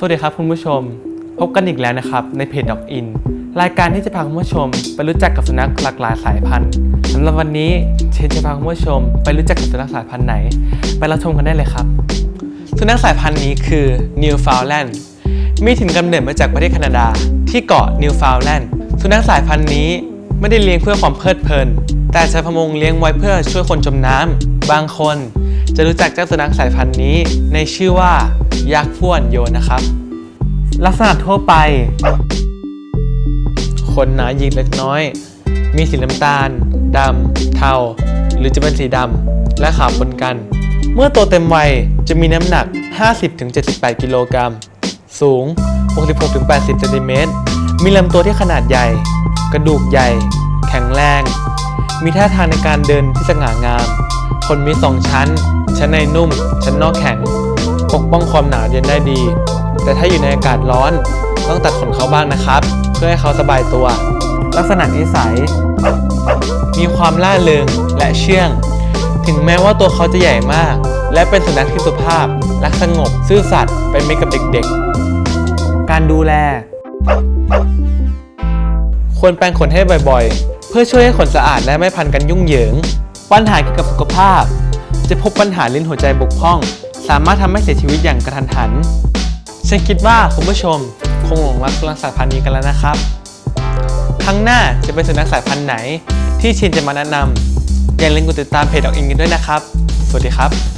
สวัสดีครับคุณผู้ชม พบกันอีกแล้วนะครับ ในเพจดอกอินรายการที่จะพาคุณผู้ชม ไปรู้จักกับสุนัขหลากหลายสายพันธุ์สำหรับวันนี้เชนจะพาคุณผู้ชม ไปรู้จักกับสุนัขสายพันธุ์ไหน ไปรับชมกันได้เลยครับ สุนัขสายพันธุ์นี้คือ Newfoundland มีถิ่นกำเนิดมาจากประเทศแคนาดา ที่เกาะ Newfoundland สุนัขสายพันธุ์นี้ไม่ได้เลี้ยงเพื่อความเพลิดเพลิน แต่ชาวประมงเลี้ยงไว้เพื่อช่วยคนจมน้ำบางคน จะรู้จักเจ้าสุนัขสายพันธุ์นี้ในชื่อว่า ยักษ์พ่วนโยนนะครับ ลักษณะทั่วไปขนหนาหยิกเล็กน้อย มีสีน้ำตาลดำเทา หรือจะเป็นสีดำและขาวปนกัน เมื่อโตเต็มวัยจะมีน้ำหนัก 50-78 กิโลกรัม สูง 66-80 เซนติเมตร มีลำตัวที่ขนาดใหญ่ กระดูกใหญ่ แข็งแรง มีท่าทางในการเดินที่สง่างามขนมีสองชั้น ชั้นในนุ่ม ชั้นนอกแข็ง ปกป้องความหนาวเย็นได้ดี แต่ถ้าอยู่ในอากาศร้อน ต้องตัดขนเขาบ้างนะครับ เพื่อให้เขาสบายตัว ลักษณะนิสัย มีความล่าเริงและเชื่อง ถึงแม้ว่าตัวเขาจะใหญ่มาก และเป็นสุนัขที่สุภาพ รักสงบ ซื่อสัตย์เป็นมิตรกับเด็กๆ การดูแล ควรแปรงขนให้บ่อยๆ เพื่อช่วยให้ขนสะอาดและไม่พันกันยุ่งเหยิง ปัญหาเกี่ยวกับสุขภาพ จะพบปัญหาลิ้นหัวใจบกพร่อง สามารถทำให้เสียชีวิตอย่างกระทันหัน ฉันคิดว่าคุณผู้ชมคงหลงรักสุนัขสายพันธุ์นี้กันแล้วนะครับ ครั้งหน้าจะเป็นสุนัขสายพันธุ์ไหน ที่ชินจะมาแนะนำอย่าลืมกดติดตามเพจดอกอินกันด้วยนะครับ สวัสดีครับ